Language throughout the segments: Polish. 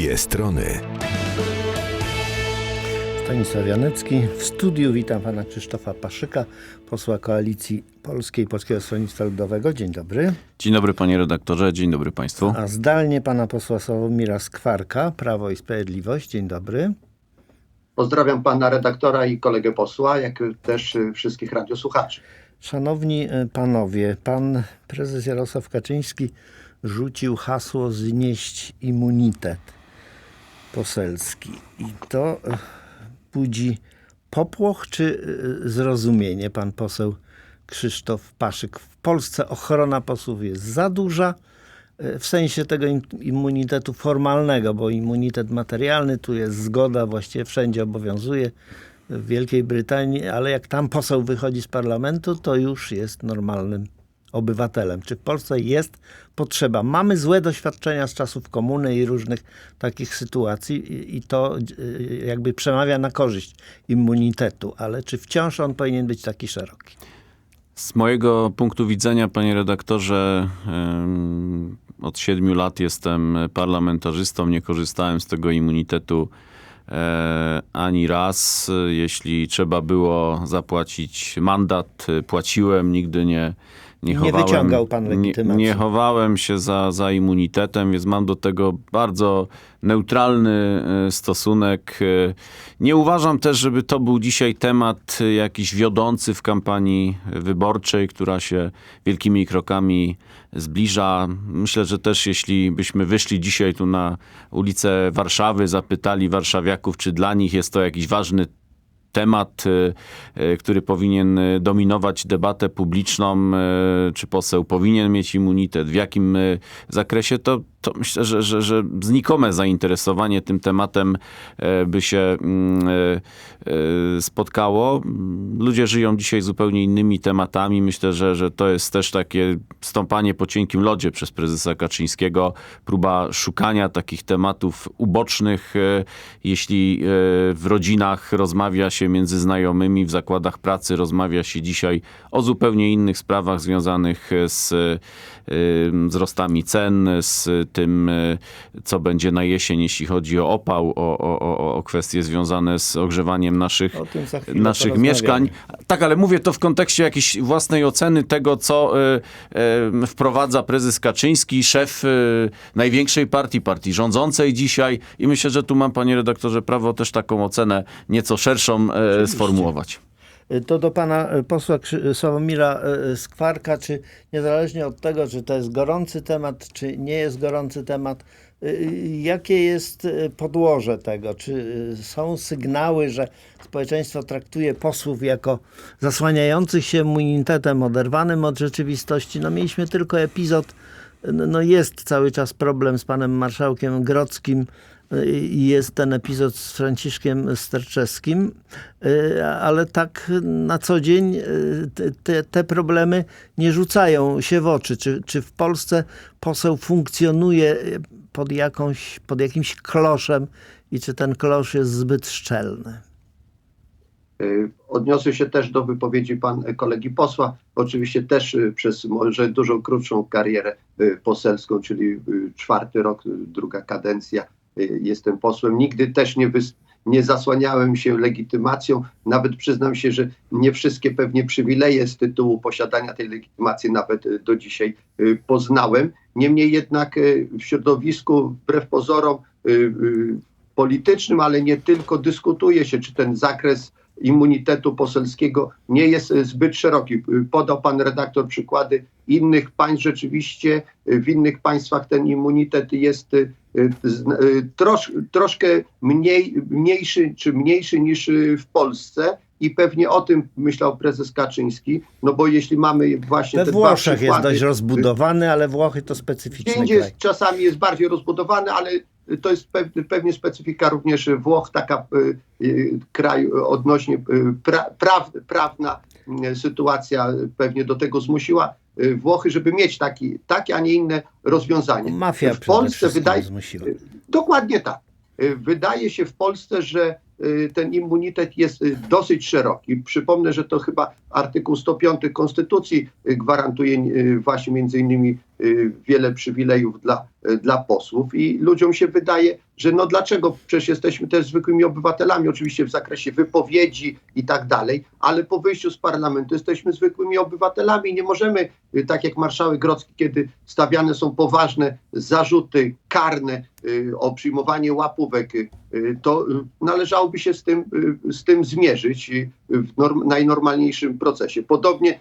Dwie strony. Stanisław Janecki. W studiu witam pana Krzysztofa Paszyka, posła Koalicji Polskiej Polskiego Stronnictwa Ludowego. Dzień dobry. Dzień dobry panie redaktorze, dzień dobry państwu. A zdalnie pana posła Sławomira Skwarka, Prawo i Sprawiedliwość. Dzień dobry. Pozdrawiam pana redaktora i kolegę posła, jak też wszystkich radiosłuchaczy. Szanowni e, panowie, pan prezes Jarosław Kaczyński rzucił hasło znieść immunitet poselski. I to e, budzi popłoch czy e, zrozumienie, pan poseł Krzysztof Paszyk. W Polsce ochrona posłów jest za duża e, w sensie tego im- immunitetu formalnego, bo immunitet materialny tu jest zgoda, właściwie wszędzie obowiązuje w Wielkiej Brytanii, ale jak tam poseł wychodzi z parlamentu, to już jest normalnym obywatelem. Czy w Polsce jest potrzeba? Mamy złe doświadczenia z czasów komuny i różnych takich sytuacji i- to y, jakby przemawia na korzyść immunitetu, ale czy wciąż on powinien być taki szeroki? Z mojego punktu widzenia, panie redaktorze, od siedmiu lat jestem parlamentarzystą, nie korzystałem z tego immunitetu e, ani raz. Jeśli trzeba było zapłacić mandat, płaciłem, nigdy nie nie, Nie chowałem, wyciągał pan nie, legitymacji. nie chowałem się za, za immunitetem, więc mam do tego bardzo neutralny e, stosunek. E, Nie uważam też, żeby to był dzisiaj temat e, jakiś wiodący w kampanii wyborczej, która się wielkimi krokami zbliża. Myślę, że też jeśli byśmy wyszli dzisiaj tu na ulicę Warszawy, zapytali warszawiaków, czy dla nich jest to jakiś ważny temat, y, y, który powinien y, dominować debatę publiczną, czy poseł powinien mieć immunitet, w jakim zakresie, to, to myślę, że, że, że znikome zainteresowanie tym tematem y, by się mm, y, y, spotkało. Ludzie żyją dzisiaj zupełnie innymi tematami. Myślę, że, że to jest też takie stąpanie po cienkim lodzie przez prezesa Kaczyńskiego, próba szukania takich tematów ubocznych, e, jeśli e, w rodzinach rozmawia się między znajomymi, w zakładach pracy rozmawia się dzisiaj o zupełnie innych sprawach związanych z e, wzrostami cen, z tym, e, co będzie na jesień, jeśli chodzi o opał, o, o, o, o kwestie związane z ogrzewaniem naszych, naszych mieszkań. Tak, ale mówię to w kontekście jakiejś własnej oceny tego, co y, y, wprowadza prezes Kaczyński, szef największej partii, partii rządzącej dzisiaj. I myślę, że tu mam, panie redaktorze, prawo też taką ocenę nieco szerszą sformułować. To do pana e, posła Krzy- Sławomira e, Skwarka, czy niezależnie od tego, czy to jest gorący temat, czy nie jest gorący temat, e, jakie jest e, podłoże tego? Czy e, są sygnały, że społeczeństwo traktuje posłów jako zasłaniających się immunitetem, oderwanym od rzeczywistości? No mieliśmy tylko epizod, no no jest cały czas problem z panem marszałkiem Grodzkim, i jest ten epizod z Franciszkiem Sterczewskim, y, ale tak na co dzień y, te- te, problemy nie rzucają się w oczy. Czy, czy w Polsce poseł funkcjonuje pod, jakąś, pod jakimś kloszem i czy ten klosz jest zbyt szczelny? Y, Odniosę się też do wypowiedzi pan kolegi posła. Oczywiście też przez może dużo krótszą karierę poselską, czyli czwarty rok, druga kadencja jestem posłem. Nigdy też nie, wys- nie zasłaniałem się legitymacją. Nawet przyznam się, że nie wszystkie pewnie przywileje z tytułu posiadania tej legitymacji nawet y, do dzisiaj y, poznałem. Niemniej jednak y, w środowisku, wbrew pozorom, y, y, politycznym, ale nie tylko dyskutuje się, czy ten zakres immunitetu poselskiego nie jest e, zbyt szeroki. Y, Podał pan redaktor przykłady innych państw. Rzeczywiście y, w innych państwach ten immunitet jest trosz, troszkę mniej, mniejszy czy mniejszy niż w Polsce. I pewnie o tym myślał prezes Kaczyński, no bo jeśli mamy właśnie We te dwa Włoszech jest przykłady, dość rozbudowany, ale Włochy to specyficzny kraj. jest, czasami jest bardziej rozbudowany, ale to jest pew, pewnie specyfika również Włoch, taka y, y, kraj odnośnie y, pra, praw, prawna sytuacja pewnie do tego zmusiła Włochy, żeby mieć taki, takie, a nie inne rozwiązanie. Mafia w Polsce wydaje, zmusiła. Dokładnie tak. Wydaje się w Polsce, że ten immunitet jest dosyć szeroki. Przypomnę, że to chyba artykuł 105 Konstytucji gwarantuje właśnie między innymi wiele przywilejów dla, y, dla posłów i ludziom się wydaje, że no dlaczego? Przecież jesteśmy też zwykłymi obywatelami, oczywiście w zakresie wypowiedzi i tak dalej, ale po wyjściu z parlamentu jesteśmy zwykłymi obywatelami i nie możemy, y, tak jak marszałek Grodzki, kiedy stawiane są poważne zarzuty karne y, o przyjmowanie łapówek, y, y, to y, należałoby się z tym, y, z tym zmierzyć y, w norm, najnormalniejszym procesie. Podobnie y,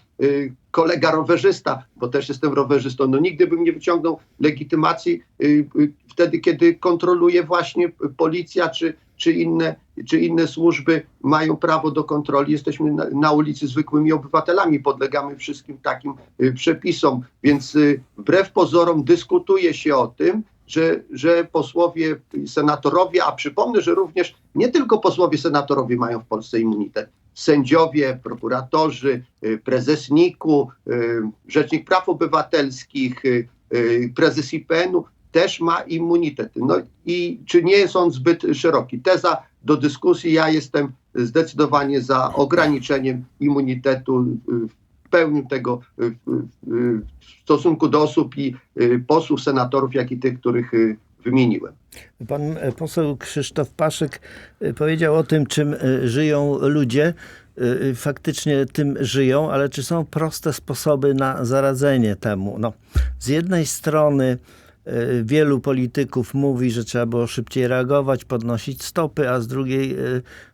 kolega rowerzysta, bo też jestem rowerzystą, no nigdy bym nie wyciągnął legitymacji y, y, wtedy, kiedy kontroluje właśnie policja czy, czy, inne, czy inne służby mają prawo do kontroli. Jesteśmy na, na ulicy zwykłymi obywatelami, podlegamy wszystkim takim y, przepisom, więc y, wbrew pozorom dyskutuje się o tym, że, że posłowie, senatorowie, a przypomnę, że również nie tylko posłowie, senatorowie mają w Polsce immunitet. Sędziowie, prokuratorzy, y, prezes NIK-u, y, Rzecznik Praw Obywatelskich, y, prezes IPN-u też ma immunitet. No i czy nie jest on zbyt szeroki? Teza do dyskusji. Ja jestem zdecydowanie za ograniczeniem immunitetu w pełni tego w stosunku do osób i posłów, senatorów, jak i tych, których wymieniłem. Pan e, poseł Krzysztof Paszyk e, powiedział o tym, czym e, żyją ludzie. Faktycznie tym żyją, ale czy są proste sposoby na zaradzenie temu? No, z jednej strony wielu polityków mówi, że trzeba było szybciej reagować, podnosić stopy, a z drugiej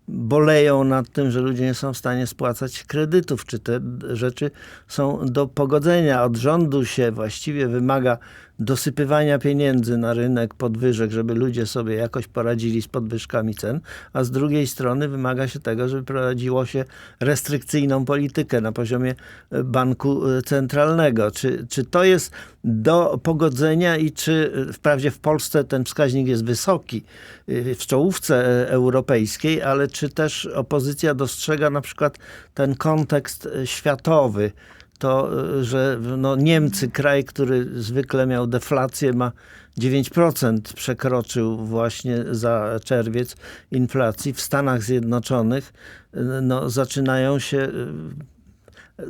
boleją nad tym, że ludzie nie są w stanie spłacać kredytów. Czy te rzeczy są do pogodzenia? Od rządu się właściwie wymaga dosypywania pieniędzy na rynek podwyżek, żeby ludzie sobie jakoś poradzili z podwyżkami cen, a z drugiej strony wymaga się tego, żeby prowadziło się restrykcyjną politykę na poziomie e, banku e, centralnego. Czy, czy to jest do pogodzenia i czy e, wprawdzie w Polsce ten wskaźnik jest wysoki, w czołówce europejskiej, ale czy też opozycja dostrzega na przykład ten kontekst światowy, to, że no Niemcy, kraj, który zwykle miał deflację, ma 9% przekroczył właśnie za czerwiec inflacji. W Stanach Zjednoczonych no, zaczynają się.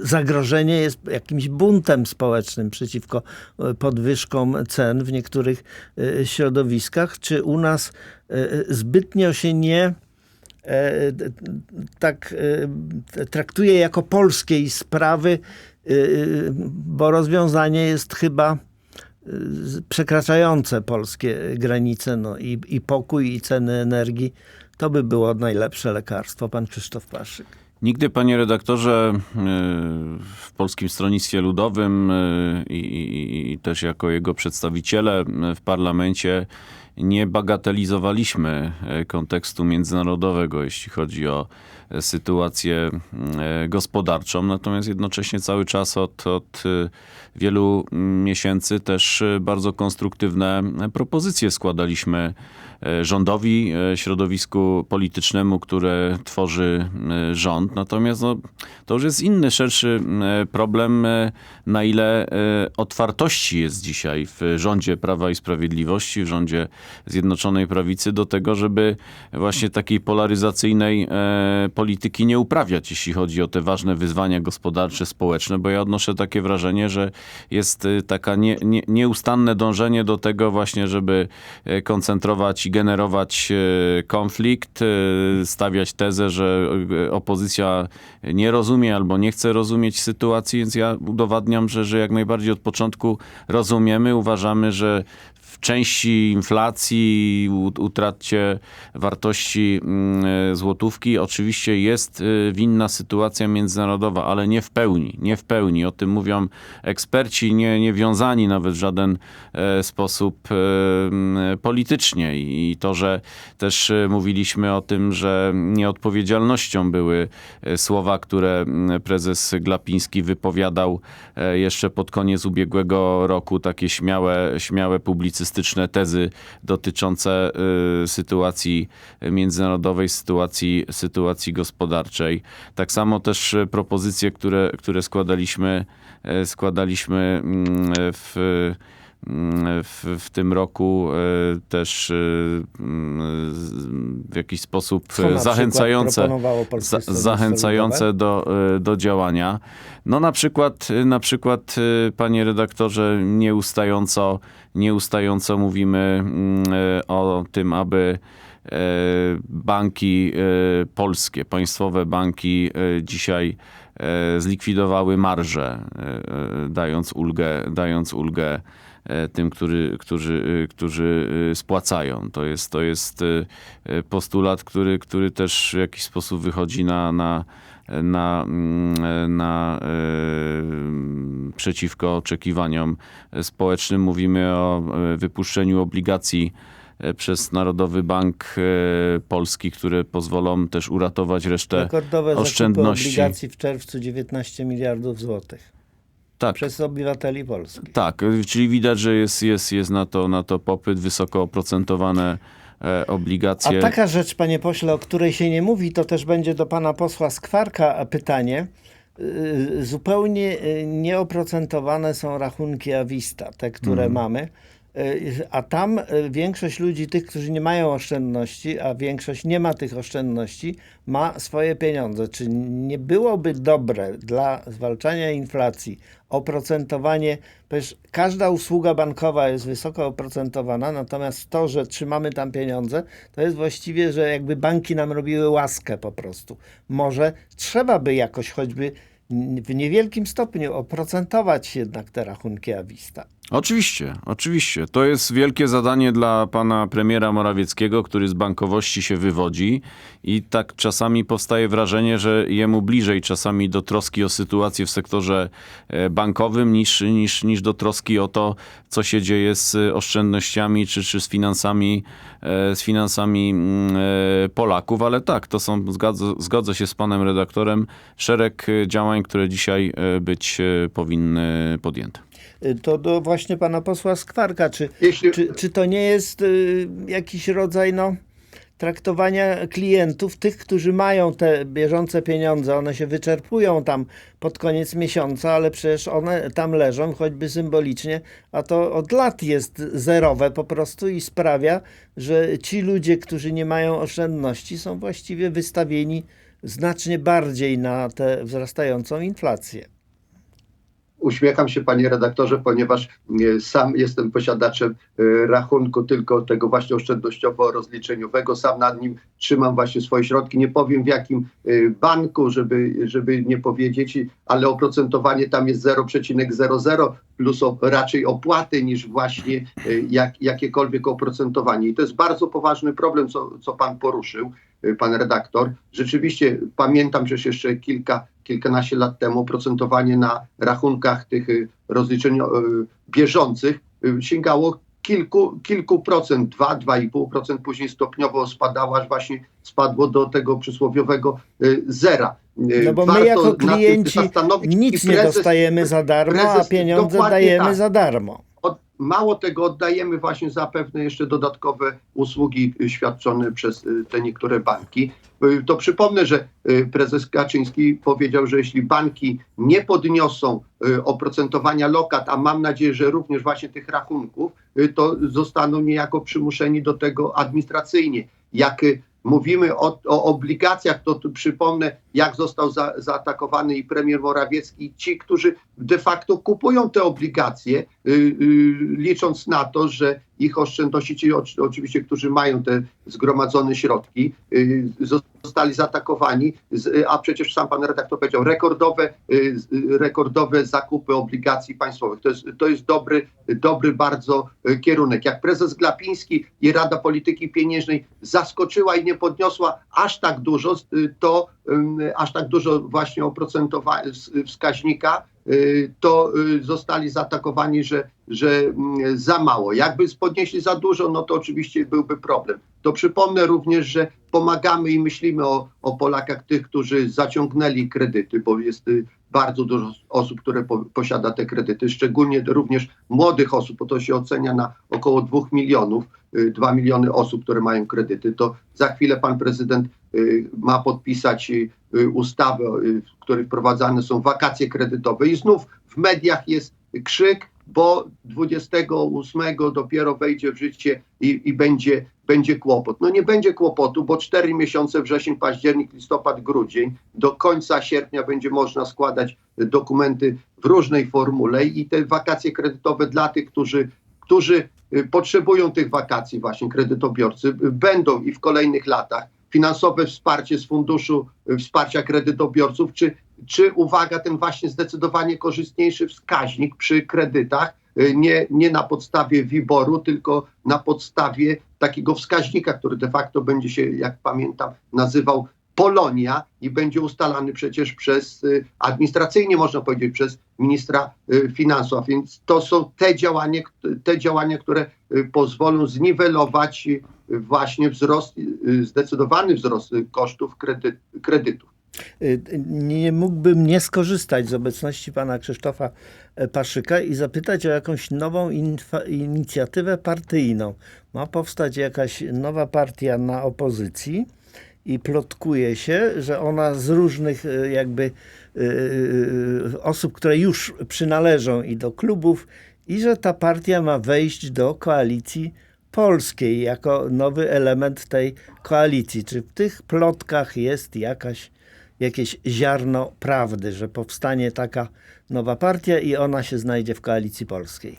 Zagrożenie jest jakimś buntem społecznym przeciwko y, podwyżkom cen w niektórych y, środowiskach. Czy u nas y, zbytnio się nie e, tak e, traktuje jako polskiej sprawy, e, bo rozwiązanie jest chyba z- przekraczające polskie granice no i, i pokój i ceny energii. To by było najlepsze lekarstwo, pan Krzysztof Paszyk. Nigdy, panie redaktorze, y, w Polskim Stronnictwie Ludowym y, i, i, i też jako jego przedstawiciele y, w parlamencie nie bagatelizowaliśmy y, kontekstu międzynarodowego, jeśli chodzi o y, sytuację y, gospodarczą. Natomiast jednocześnie cały czas od, od wielu mm, miesięcy też bardzo konstruktywne propozycje składaliśmy rządowi, środowisku politycznemu, które tworzy rząd. Natomiast no, to już jest inny, szerszy y, problem, na ile otwartości jest dzisiaj w rządzie Prawa i Sprawiedliwości, w rządzie Zjednoczonej Prawicy do tego, żeby właśnie takiej polaryzacyjnej e, polityki nie uprawiać, jeśli chodzi o te ważne wyzwania gospodarcze, społeczne, bo ja odnoszę takie wrażenie, że jest y, taka nie, nie, nieustanne dążenie do tego właśnie, żeby e, koncentrować i generować e, konflikt, e, stawiać tezę, że e, opozycja nie rozumie albo nie chce rozumieć sytuacji, więc ja udowadniam, że, że jak najbardziej od początku rozumiemy, uważamy, że w części inflacji, utracie wartości mm, e, złotówki. Oczywiście jest e, winna sytuacja międzynarodowa, ale nie w pełni, nie w pełni. O tym mówią eksperci, nie, nie wiązani nawet w żaden e, sposób politycznie. I, to, że też mówiliśmy o tym, że nieodpowiedzialnością były słowa, które prezes Glapiński wypowiadał jeszcze pod koniec ubiegłego roku, takie śmiałe, śmiałe tezy dotyczące e, sytuacji międzynarodowej, sytuacji, sytuacji gospodarczej. Tak samo też e, propozycje, które, które składaliśmy, e, składaliśmy mm, w w, w tym roku e, też e, w jakiś sposób zachęcające za, zachęcające do, e, do działania. No na przykład, na przykład, panie redaktorze, nieustająco, nieustająco mówimy mm, o tym, aby banki polskie, państwowe banki dzisiaj zlikwidowały marże, dając ulgę, dając ulgę tym, który, którzy, e, którzy e, spłacają. To jest, to jest e, e, postulat, który, który też w jakiś sposób wychodzi na, na, na, mm, na e, przeciwko oczekiwaniom społecznym. Mówimy o e, wypuszczeniu obligacji e, przez Narodowy Bank e, Polski, które pozwolą też uratować resztę Rekordowe oszczędności. obligacji w czerwcu 19 miliardów złotych Tak, przez obywateli polskich. tak, czyli widać, że jest, jest, jest na, to, na to popyt, wysoko oprocentowane e, A obligacje. taka rzecz, panie pośle, o której się nie mówi, to też będzie do pana posła Skwarka pytanie. Yy, Zupełnie yy, nieoprocentowane są rachunki Avista, te, które mamy. Yy, A tam yy, większość ludzi, tych, którzy nie mają oszczędności, a większość nie ma tych oszczędności, ma swoje pieniądze. Czy nie byłoby dobre dla zwalczania inflacji oprocentowanie? Przecież każda usługa bankowa jest wysoko oprocentowana, natomiast to, że trzymamy tam pieniądze, to jest właściwie, że jakby banki nam robiły łaskę po prostu. Może trzeba by jakoś choćby w niewielkim stopniu oprocentować jednak te rachunki Avista. Oczywiście, oczywiście. To jest wielkie zadanie dla pana premiera Morawieckiego, który z bankowości się wywodzi i tak czasami powstaje wrażenie, że jemu bliżej czasami do troski o sytuację w sektorze e, bankowym niż, niż, niż do troski o to, co się dzieje z oszczędnościami czy, czy z finansami, e, z finansami mm, e, Polaków, ale tak, to są, zgodzę, zgodzę się z panem redaktorem, szereg działań, które dzisiaj być powinny podjęte. Y, To do właśnie pana posła Skwarka. Czy, Jeśli- czy, czy to nie jest y, jakiś rodzaj no, traktowania klientów, tych, którzy mają te bieżące pieniądze, one się wyczerpują tam pod koniec miesiąca, ale przecież one tam leżą, choćby symbolicznie, a to od lat jest zerowe po prostu i sprawia, że ci ludzie, którzy nie mają oszczędności, są właściwie wystawieni znacznie bardziej na tę wzrastającą inflację. Uśmiecham się, panie redaktorze, ponieważ e, sam jestem posiadaczem e, rachunku tylko tego właśnie oszczędnościowo-rozliczeniowego. Sam nad nim trzymam właśnie swoje środki. Nie powiem w jakim e, banku, żeby, żeby nie powiedzieć, ale oprocentowanie tam jest 0,00 plus raczej opłaty niż właśnie jak, jakiekolwiek oprocentowanie. I to jest bardzo poważny problem, co, co pan poruszył, pan redaktor. Rzeczywiście pamiętam, że jeszcze kilka, kilkanaście lat temu oprocentowanie na rachunkach tych y, rozliczeń y, bieżących y, sięgało kilku, kilku procent, 2, 2,5%, później stopniowo spadało, aż właśnie spadło do tego przysłowiowego zera. No bo my warto jako nad tym klienci nic i nie prezes- dostajemy za darmo, a prezes- pieniądze dokładnie dajemy tak. za darmo. Mało tego oddajemy właśnie za pewne jeszcze dodatkowe usługi y, świadczone przez y, te niektóre banki. Y, To przypomnę, że prezes Kaczyński powiedział, że jeśli banki nie podniosą oprocentowania lokat, a mam nadzieję, że również właśnie tych rachunków, to zostaną niejako przymuszeni do tego administracyjnie. Jak mówimy o, o obligacjach, to tu przypomnę, jak został za, zaatakowany i premier Morawiecki, i ci, którzy de facto kupują te obligacje, licząc na to, że ich oszczędności, ci oczy- oczywiście, którzy mają te zgromadzone środki, y, zostali zaatakowani, y, a przecież sam pan redaktor powiedział, rekordowe, y, y, rekordowe zakupy obligacji państwowych. To jest, to jest dobry, dobry bardzo y, kierunek. Jak prezes Glapiński i Rada Polityki Pieniężnej zaskoczyła i nie podniosła aż tak dużo, y, to aż tak dużo właśnie oprocentowania wskaźnika, y, to y, zostali zaatakowani, że, że mm, za mało. Jakby podnieśli za dużo, no to oczywiście byłby problem. To przypomnę również, że pomagamy i myślimy o, o Polakach, tych, którzy zaciągnęli kredyty, bo jest y, bardzo dużo osób, które po, posiada te kredyty, szczególnie również młodych osób, bo to się ocenia na około 2 milionów, 2 miliony osób, które mają kredyty. To za chwilę pan prezydent y, ma podpisać y, y, ustawę, y, w której wprowadzane są wakacje kredytowe i znów w mediach jest krzyk, bo 28 dopiero wejdzie w życie i, i będzie, będzie kłopot. No nie będzie kłopotu, bo 4 miesiące, wrzesień, październik, listopad, grudzień, do końca sierpnia będzie można składać dokumenty w różnej formule i te wakacje kredytowe dla tych, którzy, którzy y, potrzebują tych wakacji właśnie kredytobiorcy, y, będą i w kolejnych latach. Finansowe wsparcie z Funduszu y, Wsparcia Kredytobiorców, czy, czy uwaga, ten właśnie zdecydowanie korzystniejszy wskaźnik przy kredytach, y, nie, nie na podstawie WIBOR-u, tylko na podstawie takiego wskaźnika, który de facto będzie się, jak pamiętam, nazywał Polonia i będzie ustalany przecież przez y, administracyjnie, można powiedzieć, przez ministra y, finansów. A Więc to są te działania, te działania które pozwolą zniwelować właśnie wzrost, zdecydowany wzrost kosztów kredy, kredytów. Y, Nie mógłbym nie skorzystać z obecności pana Krzysztofa e, Paszyka i zapytać o jakąś nową inicjatywę partyjną. Ma powstać jakaś nowa partia na opozycji i plotkuje się, że ona z różnych e, jakby e, osób, które już przynależą i do klubów i że ta partia ma wejść do koalicji polskiej jako nowy element tej koalicji. Czy w tych plotkach jest jakaś jakieś ziarno prawdy, że powstanie taka nowa partia i ona się znajdzie w koalicji polskiej.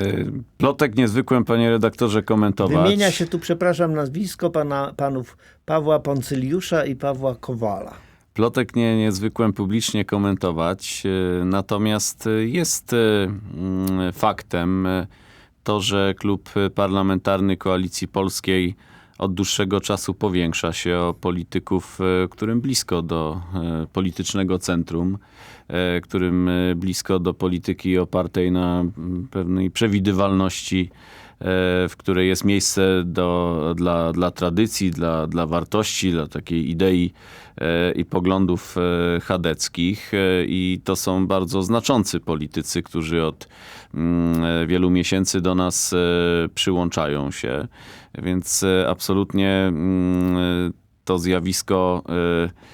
Y, Plotek niezwykłem, panie redaktorze, komentować. Wymienia się tu, przepraszam, nazwisko pana, panów Pawła Poncyliusza i Pawła Kowala. Plotek nie, niezwykłem publicznie komentować, y, natomiast jest y, mm, faktem to, że klub parlamentarny Koalicji Polskiej od dłuższego czasu powiększa się o polityków, y, którym blisko do y, politycznego centrum, y, którym blisko do polityki opartej na pewnej przewidywalności e, w której jest miejsce do, dla, dla tradycji, dla, dla wartości, dla takiej idei e, i poglądów e, chadeckich. E, I to są bardzo znaczący politycy, którzy od e, wielu miesięcy do nas e, przyłączają się. Więc e, absolutnie mm, to zjawisko e,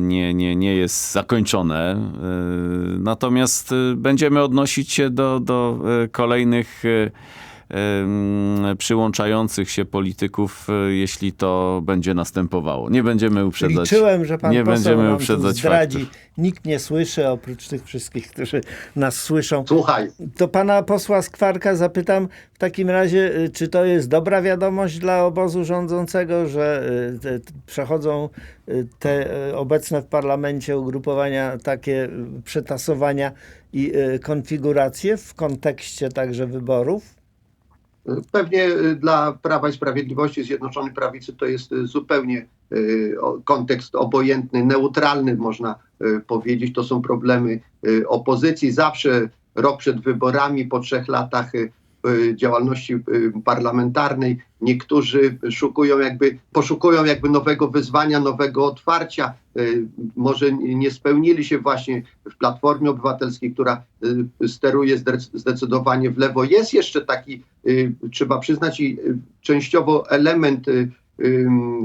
nie, nie, nie jest zakończone. E, Natomiast będziemy odnosić się do, do kolejnych przyłączających się polityków, e, jeśli to będzie następowało. Nie będziemy uprzedzać. Liczyłem, że pan nie poseł będziemy uprzedzać zdradzi. faktów. Nikt nie słyszy, oprócz tych wszystkich, którzy nas słyszą. Słuchaj, To pana posła Skwarka zapytam w takim razie, y, czy to jest dobra wiadomość dla obozu rządzącego, że y, przechodzą y, te obecne w parlamencie ugrupowania takie przetasowania i konfiguracje w kontekście także wyborów? Pewnie y, dla Prawa i Sprawiedliwości, Zjednoczonej Prawicy to jest y, zupełnie y, kontekst obojętny, neutralny można powiedzieć. To są problemy opozycji. Zawsze rok przed wyborami, po trzech latach działalności y, parlamentarnej, niektórzy szukują jakby, poszukują jakby nowego wyzwania, nowego otwarcia. Y, Może nie spełnili się właśnie w Platformie Obywatelskiej, która y, steruje zdec- zdecydowanie w lewo. Jest jeszcze taki y, trzeba przyznać, i y, częściowo element y,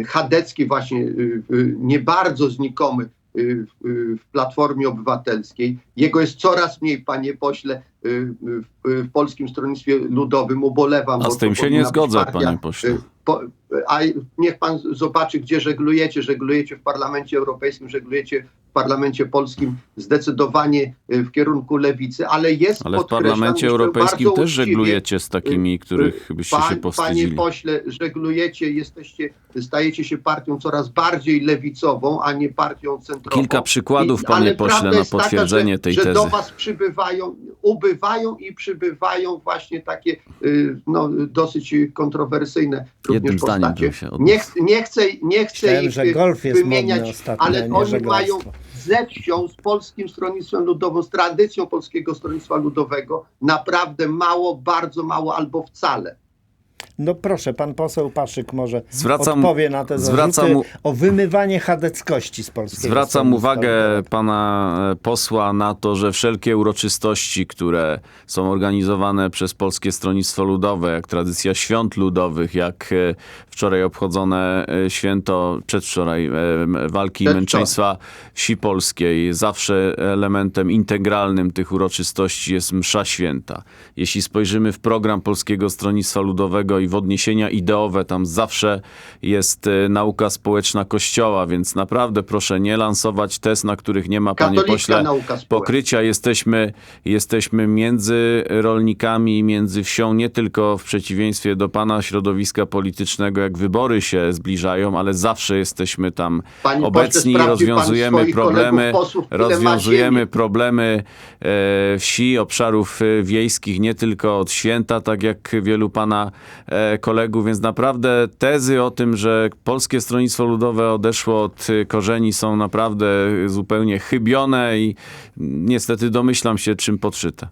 chadecki właśnie, y, y, nie bardzo znikomy y, w- y, w Platformie Obywatelskiej. Jego jest coraz mniej, panie pośle, y, y, w, Polskim Stronnictwie Ludowym. Ubolewam. A z tym się nie zgodzę, partia, panie pośle. y, Po, a niech pan zobaczy, gdzie żeglujecie. Żeglujecie w Parlamencie Europejskim, żeglujecie w Parlamencie Polskim zdecydowanie y, w kierunku lewicy, ale jest Ale w Parlamencie Europejskim też uczciwie, żeglujecie z takimi, których byście się Pan, panie powstydzili. pośle, żeglujecie, jesteście, stajecie się partią coraz bardziej lewicową, a nie partią centrową. Kilka przykładów, I- panie pośle, na jest taka, potwierdzenie że, tej że tezy. do was przybywają, ubywają i przybywają właśnie takie y, no, dosyć kontrowersyjne Jednym również zdaniem postacie. Nie, nie chcę, nie chcę Myślałem, ich że golf jest wymieniać, ostatnio, ale oni żeglarstwo. mają ze wsią, z Polskim Stronnictwem Ludowym, z tradycją Polskiego Stronnictwa Ludowego naprawdę mało, bardzo mało albo wcale. No proszę, pan poseł Paszyk może Zwracam- odpowie na te zwracam o wymywanie chadeckości z polskiego Zwracam uwagę pana e, posła na to, że wszelkie uroczystości, które są organizowane przez Polskie Stronnictwo Ludowe, jak tradycja świąt ludowych, jak e, wczoraj obchodzone e, święto, przedwczoraj, walki i męczeństwa wsi polskiej, zawsze elementem integralnym tych uroczystości jest msza święta. Jeśli spojrzymy w program Polskiego Stronnictwa Ludowego i w odniesienia ideowe, tam zawsze jest e, nauka społeczna Kościoła, więc naprawdę proszę nie lansować tez, na których nie ma, panie Katolicka pośle, nauka społeczna. pokrycia. Jesteśmy, jesteśmy między rolnikami i między wsią, nie tylko w przeciwieństwie do pana środowiska politycznego, jak wybory się zbliżają, ale zawsze jesteśmy tam Panie pośle, obecni, pan rozwiązujemy problemy, posłów, rozwiązujemy problemy e, wsi, obszarów e, wiejskich, nie tylko od święta, tak jak wielu pana e, kolegów, więc naprawdę tezy o tym, że Polskie Stronnictwo Ludowe odeszło od e, korzeni są naprawdę zupełnie chybione i niestety domyślam się, czym podszyte.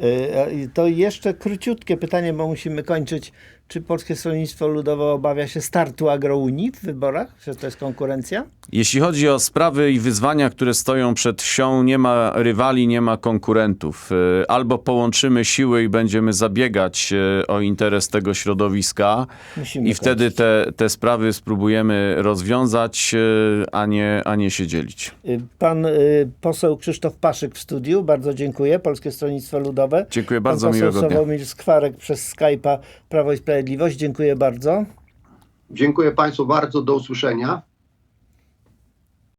Y, To jeszcze króciutkie pytanie, bo musimy kończyć. Czy Polskie Stronnictwo Ludowe obawia się startu agrounii w wyborach? Że to jest konkurencja? Jeśli chodzi o sprawy i wyzwania, które stoją przed wsią, nie ma rywali, nie ma konkurentów. Y, Albo połączymy siły i będziemy zabiegać y, o interes tego środowiska Musimy i wtedy te, te sprawy spróbujemy rozwiązać, y, a nie, a nie się dzielić. Pan poseł Krzysztof Paszyk w studiu, bardzo dziękuję. Polskie Stronnictwo Ludowe. Dziękuję Pan bardzo, poseł miłego dnia. Sławomir Skwarek przez Skype'a Prawo i Sprawiedliwość. Dziękuję bardzo. Dziękuję Państwu bardzo, do usłyszenia.